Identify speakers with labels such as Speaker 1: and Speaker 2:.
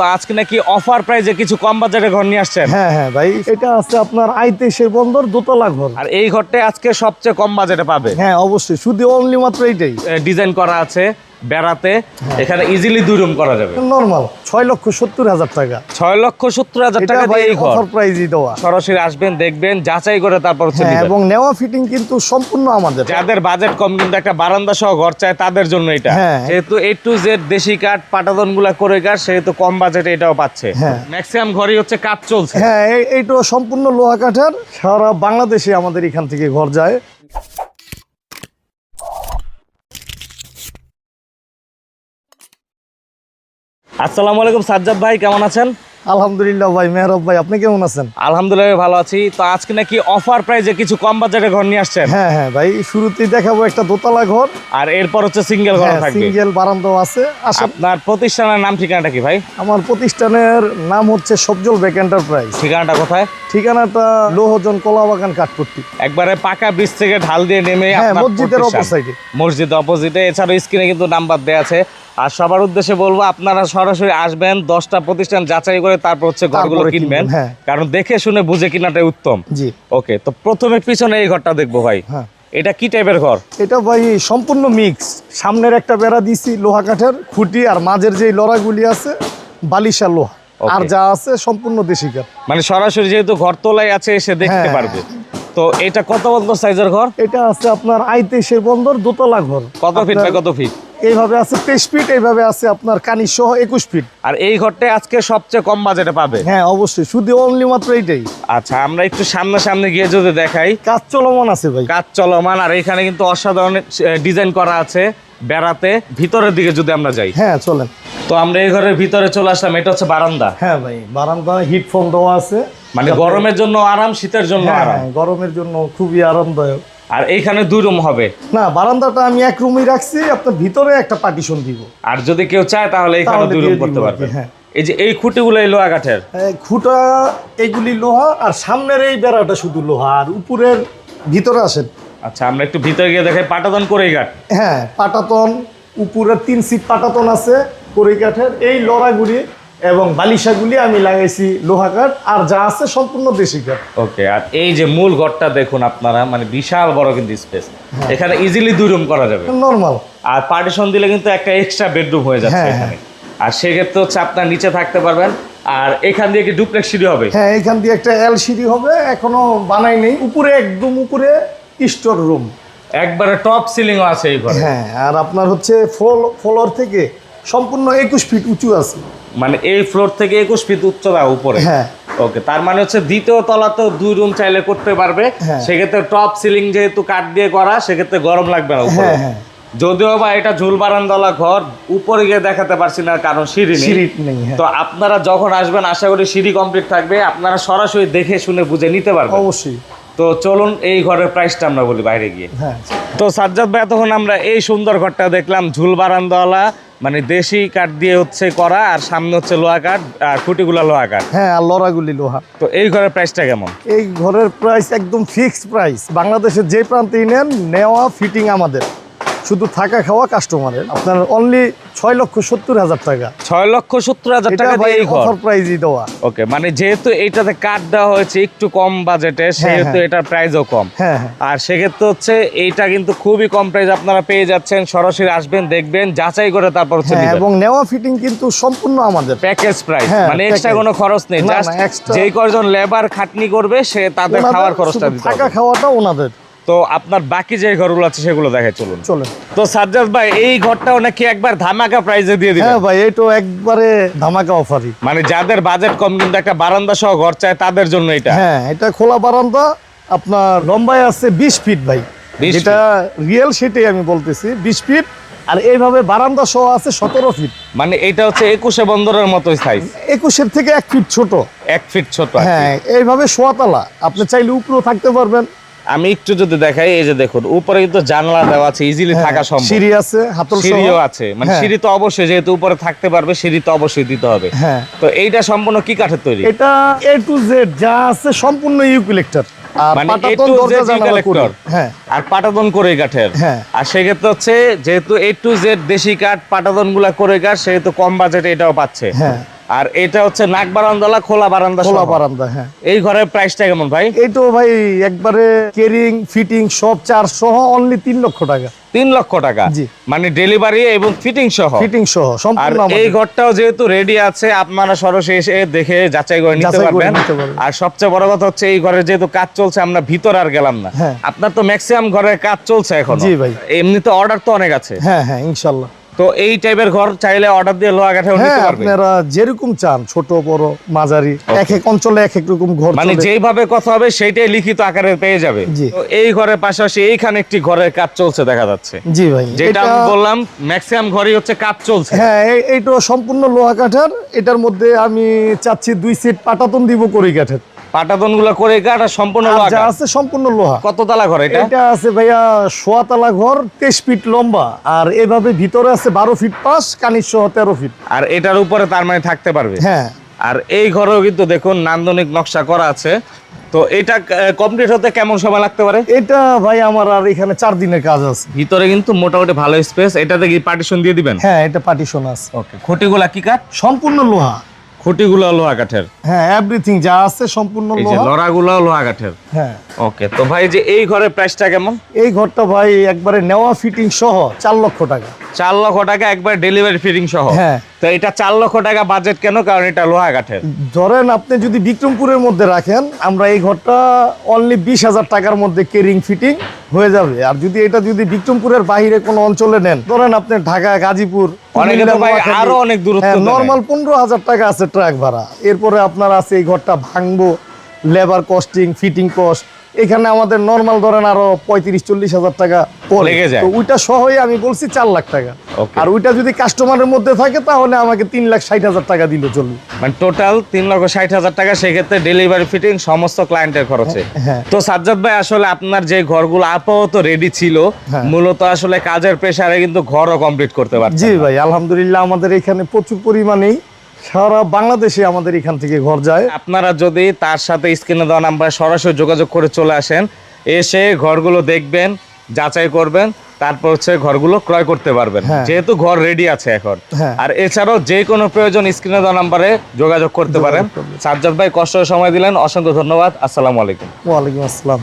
Speaker 1: তো আজকে নাকি অফার প্রাইজে কিছু কম বাজারে ঘর নিয়ে আসছেন?
Speaker 2: হ্যাঁ হ্যাঁ ভাই এটা আছে আপনার আইতেশের বন্দর দোতলা ঘর।
Speaker 1: আর এই ঘরটাই আজকে সবচেয়ে কম বাজেটে পাবে?
Speaker 2: হ্যাঁ অবশ্যই শুধু অনলি মাত্র এইটাই।
Speaker 1: ডিজাইন করা আছে। বেড়াতে এখানে ইজিলি দুই রুম করা যাবে।
Speaker 2: নর্মাল ছয় লক্ষ সত্তর হাজার টাকা।
Speaker 1: ছয় লক্ষ সত্তর হাজার টাকা দিয়ে এই ঘর।
Speaker 2: প্রাইজই দেওয়া।
Speaker 1: সরাসরি আসবেন দেখবেন যাচাই করে তারপর হচ্ছে
Speaker 2: হ্যাঁ এবং নেওয়া ফিটিং কিন্তু সম্পূর্ণ আমাদের।
Speaker 1: যাদের বাজেট কম কিন্তু একটা বারান্দা সহ ঘর চায় তাদের জন্য এটা।
Speaker 2: হ্যাঁ।
Speaker 1: যেহেতু এ টু জেড দেশি কাঠ পাটাদনগুলা করে কাঠ সেহেতু কম বাজেটে এটাও পাচ্ছে। ম্যাক্সিমাম ঘরই হচ্ছে কাজ চলছে।
Speaker 2: হ্যাঁ এই- এইটা সম্পূর্ণ লোহা কাঠের। সারা বাংলাদেশে আমাদের এখান থেকে ঘর যায়।
Speaker 1: আসসালামু আলাইকুম সাজ্জাদ ভাই কেমন আছেন?
Speaker 2: আলহামদুলিল্লাহ ভাই মেহরব ভাই আপনি কেমন আছেন?
Speaker 1: আলহামদুলিল্লাহ ভালো আছি। তো আজকে নাকি অফার প্রাইজে কিছু কম বাজেটে ঘর নিয়ে আসছেন?
Speaker 2: হ্যাঁ হ্যাঁ ভাই শুরুতেই দেখাবো একটা দোতলা ঘর।
Speaker 1: আর এরপর হচ্ছে সিঙ্গেল ঘর
Speaker 2: হ্যাঁ
Speaker 1: থাকবে।
Speaker 2: সিঙ্গেল বারান্দাও আছে।
Speaker 1: আপনার প্রতিষ্ঠানের নাম ঠিকানাটা কি ভাই?
Speaker 2: আমার প্রতিষ্ঠানের নাম হচ্ছে সবজল বেক এন্টারপ্রাইজ
Speaker 1: ঠিকানাটা কোথায়?
Speaker 2: ঠিকানাটা লোহজন কলাবাগান কাঠপট্টি।
Speaker 1: একবারে পাকা ব্রিজ থেকে ঢাল দিয়ে নেমে
Speaker 2: হ্যাঁ
Speaker 1: আপনার
Speaker 2: মসজিদের
Speaker 1: প্রতিষ্ঠান।
Speaker 2: অপোসাইডে
Speaker 1: মসজিদ অপোজিটে এছাড়াও স্ক্রিনে কিন্তু নাম্বার দেওয়া আছে। আর সবার উদ্দেশ্যে বলব আপনারা সরাসরি আসবেন দশটা প্রতিষ্ঠান যাচাই করে তারপর হচ্ছে ঘরগুলো কিনবেন
Speaker 2: হ্যাঁ।
Speaker 1: কারণ দেখে শুনে বুঝে কিনাটাই উত্তম।
Speaker 2: জি।
Speaker 1: ওকে তো প্রথমে পিছনে এই ঘরটা দেখব ভাই।
Speaker 2: হ্যাঁ।
Speaker 1: এটা কি টাইপের ঘর?
Speaker 2: এটা ভাই সম্পূর্ণ মিক্স সামনের একটা বেড়া দিছি লোহা কাঠের খুঁটি আর মাঝের যে লড়াগুলি আছে বালিশা লোহা। আর যা আছে সম্পূর্ণ দেশি কাঠ
Speaker 1: মানে সরাসরি যেহেতু ঘর তোলাই আছে এসে দেখতে
Speaker 2: হ্যাঁ।
Speaker 1: পারবে। তো এটা কত বন্ধ সাইজের ঘর?
Speaker 2: এটা আছে আপনার আইতেশের বন্দর দোতলা ঘর।
Speaker 1: কত ফিট বাই কত ফিট
Speaker 2: এইভাবে আছে তেইশ ফিট এইভাবে আছে আপনার কানি সহ একুশ ফিট
Speaker 1: আর এই ঘরটাই আজকে সবচেয়ে কম বাজেটে পাবে?
Speaker 2: হ্যাঁ অবশ্যই। শুধু অনলি মাত্র এইটাই।
Speaker 1: আচ্ছা আমরা একটু সামনে সামনে গিয়ে যদি দেখাই।
Speaker 2: কাজ চলমান আছে ভাই।
Speaker 1: কাজ চলমান আর এখানে কিন্তু অসাধারণ ডিজাইন করা আছে বেড়াতে। ভিতরের দিকে যদি আমরা যাই।
Speaker 2: হ্যাঁ চলেন।
Speaker 1: তো আমরা এই ঘরের ভিতরে চলে আসলাম এটা হচ্ছে বারান্দা।
Speaker 2: হ্যাঁ ভাই বারান্দা হিট ফোন দেওয়া আছে।
Speaker 1: মানে গরমের জন্য আরাম শীতের জন্য
Speaker 2: হ্যাঁ
Speaker 1: আরাম।
Speaker 2: হ্যাঁ, গরমের জন্য খুবই আরামদায়ক।
Speaker 1: আর এইখানে দুই রুম হবে।
Speaker 2: না বারান্দাটা আমি এক রুমই রাখছি আপনার ভিতরে একটা পার্টিশন দিব।
Speaker 1: আর যদি কেউ চায় তাহলে এখানে দুই রুম করতে পারবে
Speaker 2: হ্যাঁ।
Speaker 1: এই যে এই খুঁটিগুলো লোহা কাঠের?
Speaker 2: এই খুঁটা এইগুলি লোহা আর সামনের এই বেড়াটা শুধু লোহা আর উপরের ভিতরে আসেন
Speaker 1: আচ্ছা আমরা একটু ভিতরে গিয়ে দেখাই পাটাতন করে কাঠ।
Speaker 2: হ্যাঁ পাটাতন উপরের তিন সিট পাটাতন আছে কড়ি কাঠের। এই লড়াগুলি এবং বালিশাগুলি আমি লাগাইছি লোহা কাঠ আর যা আছে সম্পূর্ণ দেশি কাঠ।
Speaker 1: ওকে আর এই যে মূল ঘরটা দেখুন আপনারা মানে বিশাল বড় কিন্তু স্পেস। এখানে ইজিলি দুই রুম করা যাবে।
Speaker 2: নর্মাল
Speaker 1: আর পার্টিশন দিলে কিন্তু একটা এক্সট্রা বেডরুম হয়ে যাচ্ছে
Speaker 2: হ্যাঁ,
Speaker 1: এখানে। আর সেক্ষেত্রে হচ্ছে আপনার নিচে থাকতে পারবেন আর এখান দিয়ে কি ডুপ্লেক্স সিঁড়ি হবে।
Speaker 2: হ্যাঁ এখান দিয়ে একটা এল সিঁড়ি হবে এখনও বানাই নেই। উপরে একদম উপরে স্টোর রুম
Speaker 1: একবারে টপ সিলিংও আছে এই ঘরে।
Speaker 2: হ্যাঁ আর আপনার হচ্ছে ফ্লোর ফ্লোর থেকে সম্পূর্ণ একুশ ফিট উঁচু আছে।
Speaker 1: মানে এই ফ্লোর থেকে একুশ ফিট উচ্চতা উপরে।
Speaker 2: হ্যাঁ।
Speaker 1: ওকে তার মানে হচ্ছে দ্বিতীয় তলাতেও দুই রুম চাইলে করতে পারবে।
Speaker 2: হ্যাঁ।
Speaker 1: সেক্ষেত্রে টপ সিলিং যেহেতু কাঠ দিয়ে করা সেক্ষেত্রে গরম লাগবে না উপরে।
Speaker 2: হ্যাঁ হ্যাঁ।
Speaker 1: যদিও বা এটা ঝুল বারান্দালা ঘর উপরে গিয়ে দেখাতে পারছি না কারণ সিঁড়ি
Speaker 2: সিঁড়ি নেই হ্যাঁ।
Speaker 1: তো আপনারা যখন আসবেন আশা করি সিঁড়ি কমপ্লিট থাকবে। আপনারা সরাসরি দেখে শুনে বুঝে নিতে পারবেন।
Speaker 2: অবশ্যই।
Speaker 1: তো চলুন এই ঘরের প্রাইসটা আমরা বলি বাইরে গিয়ে।
Speaker 2: হ্যাঁ।
Speaker 1: তো সাজ্জাদ ভাই তখন আমরা এই সুন্দর ঘরটা দেখলাম ঝুল বারান্দাওয়ালা মানে দেশি কাঠ দিয়ে হচ্ছে করা আর সামনে হচ্ছে লোহা কাঠ আর খুঁটিগুলা লোহা কাঠ।
Speaker 2: হ্যাঁ আর লড়াগুলি লোহা।
Speaker 1: তো এই ঘরের প্রাইসটা কেমন?
Speaker 2: এই ঘরের প্রাইস একদম ফিক্সড প্রাইস বাংলাদেশের যে প্রান্তেই নেন নেওয়া ফিটিং আমাদের। শুধু থাকা খাওয়া কাস্টমারের আপনার অনলি ছয় লক্ষ সত্তর হাজার টাকা।
Speaker 1: ছয় লক্ষ সত্তর হাজার টাকা দিয়ে
Speaker 2: অফার প্রাইজই দেওয়া।
Speaker 1: ওকে মানে যেহেতু এইটাতে কাঠ দেওয়া হয়েছে একটু কম বাজেটে সেহেতু
Speaker 2: হ্যাঁ।
Speaker 1: এটার প্রাইসও কম।
Speaker 2: হ্যাঁ হ্যাঁ।
Speaker 1: আর সেক্ষেত্রে হচ্ছে এইটা কিন্তু খুবই কম প্রাইস আপনারা পেয়ে যাচ্ছেন। সরাসরি আসবেন দেখবেন যাচাই করে তারপর হচ্ছে
Speaker 2: হ্যাঁ এবং নেওয়া ফিটিং কিন্তু সম্পূর্ণ আমাদের।
Speaker 1: প্যাকেজ প্রাইস
Speaker 2: হ্যাঁ,
Speaker 1: মানে এক্সট্রা কোনো খরচ নেই। জাস্ট যেই কয়জন লেবার খাটনি করবে সে তাদের খাওয়ার খরচটা দিতে
Speaker 2: থাকা খাওয়াটা ওনাদের।
Speaker 1: তো আপনার বাকি যে ঘরগুলো আছে সেগুলো দেখে চলুন।
Speaker 2: চলুন।
Speaker 1: তো সাজ্জাদ ভাই এই ঘরটাও নাকি একবার ধামাকা প্রাইজে দিয়ে দিবেন।
Speaker 2: হ্যাঁ ভাই এইটো একবারে ধামাকা অফারই
Speaker 1: মানে যাদের বাজেট কম কিন্তু একটা বারান্দা সহ ঘর চায় তাদের জন্য এটা।
Speaker 2: হ্যাঁ এটা খোলা বারান্দা আপনার লম্বায় আছে বিশ ফিট ভাই।
Speaker 1: 20
Speaker 2: যেটা রিয়েল সেটাই আমি বলতেছি বিশ ফিট আর এইভাবে বারান্দা সহ আছে সতেরো ফিট
Speaker 1: মানে এটা হচ্ছে একুশে বন্দরের মতোই সাইজ
Speaker 2: একুশের থেকে এক ফিট ছোট।
Speaker 1: এক ফিট ছোট
Speaker 2: হ্যাঁ এইভাবে সোয়াতলা আপনি চাইলে উপরেও থাকতে পারবেন।
Speaker 1: আমি একটু যদি দেখাই এই যে দেখুন উপরে কিন্তু জানলা দেওয়া আছে ইজিলি
Speaker 2: হ্যাঁ,
Speaker 1: থাকা সম্ভব।
Speaker 2: সিঁড়ি আছে হাতল।
Speaker 1: সিঁড়িও আছে মানে
Speaker 2: হ্যাঁ।
Speaker 1: সিঁড়ি তো অবশ্যই যেহেতু উপরে থাকতে পারবে সিঁড়ি তো অবশ্যই দিতে হবে।
Speaker 2: হ্যাঁ।
Speaker 1: তো এইটা সম্পূর্ণ কি কাঠের তৈরি?
Speaker 2: এটা এ টু জেড যা আছে সম্পূর্ণ ইউকুলেক্টর আর
Speaker 1: মানে পাটাদন করে। কাঠের। আর সেক্ষেত্রে হচ্ছে যেহেতু এ টু জেড দেশি কাঠ পাটাদনগুলা করে কাঠ সেহেতু কম বাজেটে এটাও পাচ্ছে। আর এটা হচ্ছে নাক বারান্দালা খোলা বারান্দা
Speaker 2: খোলা বারান্দা হ্যাঁ।
Speaker 1: এই ঘরের প্রাইসটা কেমন ভাই?
Speaker 2: এই তো ভাই একবারে কেরিং ফিটিং সব চার্জ সহ অনলি তিন লক্ষ টাকা।
Speaker 1: তিন লক্ষ টাকা। মানে ডেলিভারি এবং ফিটিং সহ।
Speaker 2: ফিটিং সহ
Speaker 1: আর
Speaker 2: সম্পূর্ণ
Speaker 1: এই ঘরটাও যেহেতু রেডি আছে আপনারা সরাসরি এসে দেখে যাচাই করে নিতে পারবেন। আর সবচেয়ে বড় কথা হচ্ছে এই ঘরে যেহেতু কাজ চলছে আমরা ভিতর আর গেলাম না।
Speaker 2: হ্যাঁ।
Speaker 1: আপনার তো ম্যাক্সিমাম ঘরের কাজ চলছে এখন।
Speaker 2: জি ভাই।
Speaker 1: এমনিতে অর্ডার তো অনেক আছে।
Speaker 2: হ্যাঁ হ্যাঁ ইনশাল্লাহ।
Speaker 1: তো এই টাইপের ঘর চাইলে অর্ডার দিয়ে লোহা কাঠে নিতে
Speaker 2: হ্যাঁ
Speaker 1: পারবে।
Speaker 2: আপনারা যেরকম চান ছোট বড় মাঝারি এক এক অঞ্চলে এক এক রকম ঘর
Speaker 1: মানে। যেইভাবে কথা হবে সেইটাই লিখিত আকারে পেয়ে যাবে। তো এই ঘরের পাশাপাশি এইখানে একটি ঘরের কাজ চলছে দেখা যাচ্ছে।
Speaker 2: জি ভাই
Speaker 1: যেটা আমি বললাম ম্যাক্সিমাম ঘরই হচ্ছে কাজ চলছে।
Speaker 2: হ্যাঁ এইটা সম্পূর্ণ লোহা কাঠের এটার মধ্যে আমি চাচ্ছি দুই সেট পাটাতন দিব করি কাঠের।
Speaker 1: পাটাতনগুলো করে আর সম্পূর্ণ লোহা
Speaker 2: যা আছে সম্পূর্ণ লোহা।
Speaker 1: কত তালা ঘর এটা?
Speaker 2: এটা আছে ভাইয়া সোয়াতলা ঘর তেইশ ফিট লম্বা। আর এভাবে ভিতরে আছে বারো ফিট পাস কানির সহ তেরো ফিট।
Speaker 1: আর এটার উপরে তার মানে থাকতে পারবে?
Speaker 2: হ্যাঁ।
Speaker 1: আর এই ঘরেও কিন্তু দেখুন নান্দনিক নকশা করা আছে। তো এটা কমপ্লিট হতে কেমন সময় লাগতে পারে?
Speaker 2: এটা ভাই আমার আর এখানে চার দিনের কাজ আছে।
Speaker 1: ভিতরে কিন্তু মোটামুটি ভালো স্পেস এটাতে কি পার্টিশন দিয়ে দিবেন?
Speaker 2: হ্যাঁ এটা পার্টিশন আছে।
Speaker 1: ওকে খুঁটিগুলা কি কাঠ?
Speaker 2: সম্পূর্ণ লোহা।
Speaker 1: খুঁটিগুলো লোহা কাঠের।
Speaker 2: হ্যাঁ এভরিথিং যা আছে সম্পূর্ণ লোহা।
Speaker 1: লড়াগুলো লোহা কাঠের।
Speaker 2: হ্যাঁ।
Speaker 1: ওকে তো ভাই যে এই ঘরের প্রাইসটা কেমন?
Speaker 2: এই ঘরটা ভাই একবারে নেওয়া ফিটিং সহ চার লক্ষ টাকা।
Speaker 1: চার লক্ষ টাকা একবার ডেলিভারি ফিটিং সহ।
Speaker 2: হ্যাঁ।
Speaker 1: তো এটা চার লক্ষ টাকা বাজেট কেন? কারণ এটা লোহা কাঠের
Speaker 2: ধরেন আপনি যদি বিক্রমপুরের মধ্যে রাখেন আমরা এই ঘরটা অনলি বিশ হাজার টাকার মধ্যে কেরিং ফিটিং হয়ে যাবে। আর যদি এটা যদি বিক্রমপুরের বাইরে কোনো অঞ্চলে নেন ধরেন আপনি ঢাকা গাজীপুর
Speaker 1: অনেকে আরও অনেক দূরত্ব দেয়।
Speaker 2: নর্মাল পনেরো হাজার টাকা আছে ট্রাক ভাড়া। এরপরে আপনার আছে এই ঘরটা ভাঙবো লেবার কস্টিং ফিটিং কস্ট এখানে আমাদের নর্মাল ধরেন আরও পঁয়ত্রিশ চল্লিশ হাজার টাকা পড়ে।
Speaker 1: লেগে যায়।
Speaker 2: ওইটা সহই আমি বলছি চার লাখ টাকা আর ওইটা যদি কাস্টমারের মধ্যে থাকে তাহলে আমাকে তিন লাখ ষাট হাজার টাকা দিলে চলবে
Speaker 1: মানে টোটাল তিন লক্ষ ষাট হাজার টাকা সেক্ষেত্রে ডেলিভারি ফিটিং সমস্ত ক্লায়েন্টের খরচে
Speaker 2: হ্যাঁ।
Speaker 1: তো সাজ্জাদ ভাই আসলে আপনার যে ঘরগুলো আপাতত রেডি ছিল
Speaker 2: হ্যাঁ।
Speaker 1: মূলত আসলে কাজের প্রেসারে কিন্তু ঘরও কমপ্লিট করতে পারছে
Speaker 2: জি ভাই আলহামদুলিল্লাহ আমাদের এখানে প্রচুর পরিমাণেই সারা বাংলাদেশে আমাদের এখান থেকে ঘর যায়।
Speaker 1: আপনারা যদি তার সাথে স্ক্রিনে দেওয়া নাম্বারে সরাসরি যোগাযোগ করে চলে আসেন এসে ঘরগুলো দেখবেন যাচাই করবেন তারপর হচ্ছে ঘরগুলো ক্রয় করতে পারবেন।
Speaker 2: হ্যাঁ।
Speaker 1: যেহেতু ঘর রেডি আছে এখন।
Speaker 2: হ্যাঁ।
Speaker 1: আর এছাড়াও যে কোনো প্রয়োজন স্ক্রিনে দেওয়া নাম্বারে যোগাযোগ করতে পারেন। সাজ্জাদ ভাই কষ্ট সময় দিলেন। অসংখ্য ধন্যবাদ। আসসালামু আলাইকুম।
Speaker 2: ওয়ালাইকুম আসসালাম।